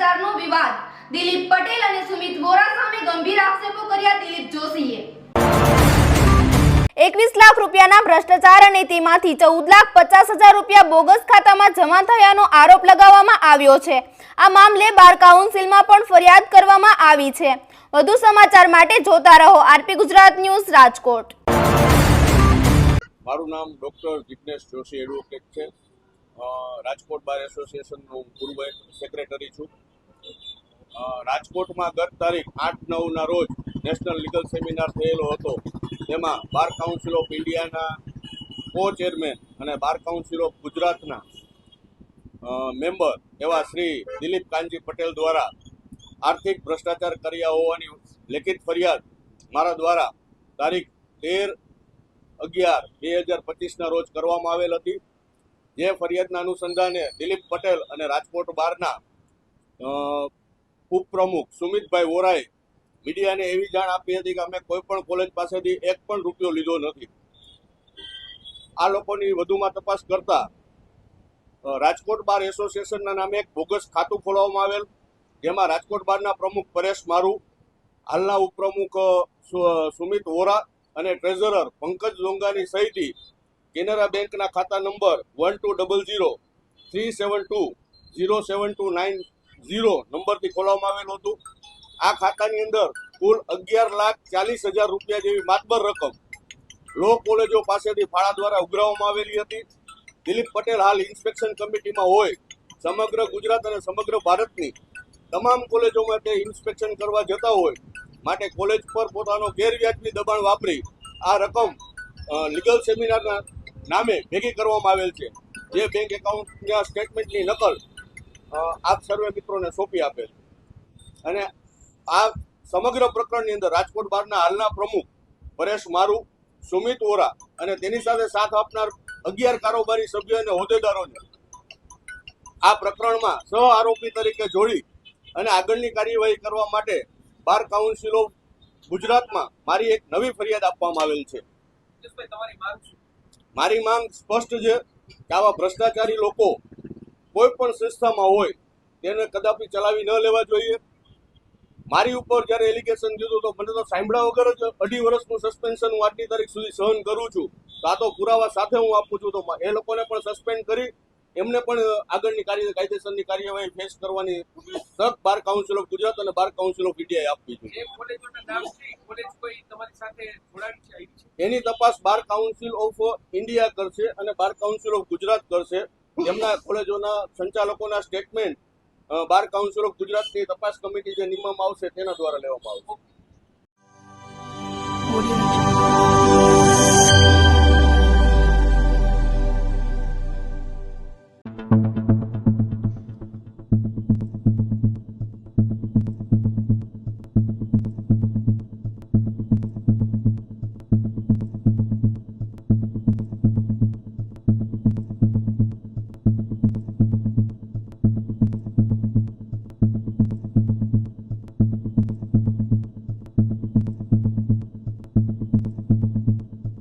વિવાદ. દિલીપ પટેલ અને સુમિત વોરા સામે ગંભીર આક્ષેપો કર્યા દિલીપ જોશીએ. એકવીસ લાખ રૂપિયાના ભ્રષ્ટાચાર અને તેમાંથી ચૌદ લાખ પચાસ હજાર રૂપિયા બોગસ ખાતામાં જમા થયાનો આરોપ લગાવવામાં આવ્યો છે. આ મામલે બાર કાઉન્સિલમાં પણ ફરિયાદ કરવામાં આવી છે. વધુ સમાચાર માટે જોતા રહો આરપી ગુજરાત ન્યૂઝ રાજકોટ. મારું નામ ડોક્ટર જિગ્નેશ જોશી એડવોકેટ છે. રાજકોટ બાર એસોસિએશનનો પૂર્વ સેક્રેટરી છું. રાજકોટમાં ગત તારીખ આઠ નવના રોજ નેશનલ લીગલ સેમિનાર થયેલો હતો. તેમાં બાર કાઉન્સિલ ઓફ ઇન્ડિયાના કો ચેરમેન અને બાર કાઉન્સિલ ઓફ ગુજરાતના મેમ્બર એવા શ્રી દિલીપ કાનજી પટેલ દ્વારા આર્થિક ભ્રષ્ટાચાર કર્યા હોવાની લેખિત ફરિયાદ મારા દ્વારા તારીખ તેર અગિયાર બે હજાર પચીસના રોજ કરવામાં આવેલ હતી. જે ફરિયાદના અનુસંધાને દિલીપ પટેલ અને રાજકોટ બારના ઉપપ્રમુખ સુમિતભાઈ વોરાએ મીડિયાને એવી જાણ આપી હતી કે અમે કોઈ પણ કોલેજ પાસેથી એક પણ રૂપિયો લીધો નથી. આ લોકોની વધુમાં તપાસ કરતા રાજકોટ બાર એસોસિએશનના નામે એક બોગસ ખાતું ખોલાવવામાં આવેલ, જેમાં રાજકોટ બારના પ્રમુખ પરેશ મારુ, હાલના ઉપપ્રમુખ સુમિત વોરા અને ટ્રેઝરર પંકજ ડોંગાની સહિતથી કેનરા બેંકના ખાતા number one two double zero three seven two zero seven two nine zero નંબરથી ખોલવામાં આવેલું હતું. આ ખાતાની અંદર કુલ અગિયાર લાખ ચાલીસ હજાર રૂપિયા જેવી માતબર રકમ લો કોલેજો પાસેથી ફાળા દ્વારા ઉઘરાવવામાં આવેલી હતી. દિલીપ પટેલ હાલ ઇન્સ્પેક્શન કમિટીમાં હોય સમગ્ર ગુજરાત અને સમગ્ર ભારતની તમામ કોલેજોમાં તે ઇન્સ્પેક્શન કરવા જતા હોય માટે કોલેજ પર પોતાનો ગેરવ્યાજબી દબાણ વાપરી આ રકમ લીગલ સેમિનારના નામે ભેગી કરવામાં આવેલ છે. જે બેંક એકાઉન્ટના સ્ટેટમેન્ટની નકલ આપ સર્વે મિત્રોને સોંપી આપેલ. અને આ સમગ્ર પ્રકરણની અંદર રાજકોટ બારના હાલના પ્રમુખ પરેશ મારુ, સુમિત વોરા અને તેની સાથે સાથ આપનાર અગિયાર કારોબારી સભ્યો અને હોદ્દેદારોને આ પ્રકરણમાં સહ આરોપી તરીકે જોડી અને આગળની કાર્યવાહી કરવા માટે બાર કાઉન્સિલ ઓફ ગુજરાતમાં મારી એક નવી ફરિયાદ આપવામાં આવેલ છે. મારી માંગ સ્પષ્ટ છે કે આવા ભ્રષ્ટાચારી લોકો કોઈ પણ સંસ્થામાં હોય તેને કદાપી ચલાવી ન લેવા જોઈએ. મારી ઉપર જ્યારે એલિગેશન દીધું તો મને તો સાંભળ્યા વગર જ અઢી વર્ષનું સસ્પેન્શન હું આજની તારીખ સુધી સહન કરું છું. તો આ તો પુરાવા સાથે હું આપું છું તો એ લોકોને પણ સસ્પેન્ડ કરી એમને પણ આગળની કાર્ય કાયદેસરની કાર્યવાહી ફેસ કરવાની તક બાર કાઉન્સિલ ઓફ ગુજરાત અને બાર કાઉન્સિલ ઓફ ઇન્ડિયાએ આપવી જોઈએ જે કોલેજોના નામ છે એ કોલેજ કોઈ તમારી સાથે જોડાણી છે આવી છે? એની તપાસ બાર કાઉન્સિલ ઓફ ઇન્ડિયા કરશે અને બાર કાઉન્સિલ ઓફ ગુજરાત કરશે. એમના કોલેજોના સંચાલકોના સ્ટેટમેન્ટ બાર કાઉન્સિલ ઓફ ગુજરાતની તપાસ કમિટી જે નિમવામાં આવશે તેના દ્વારા લેવામાં આવશે.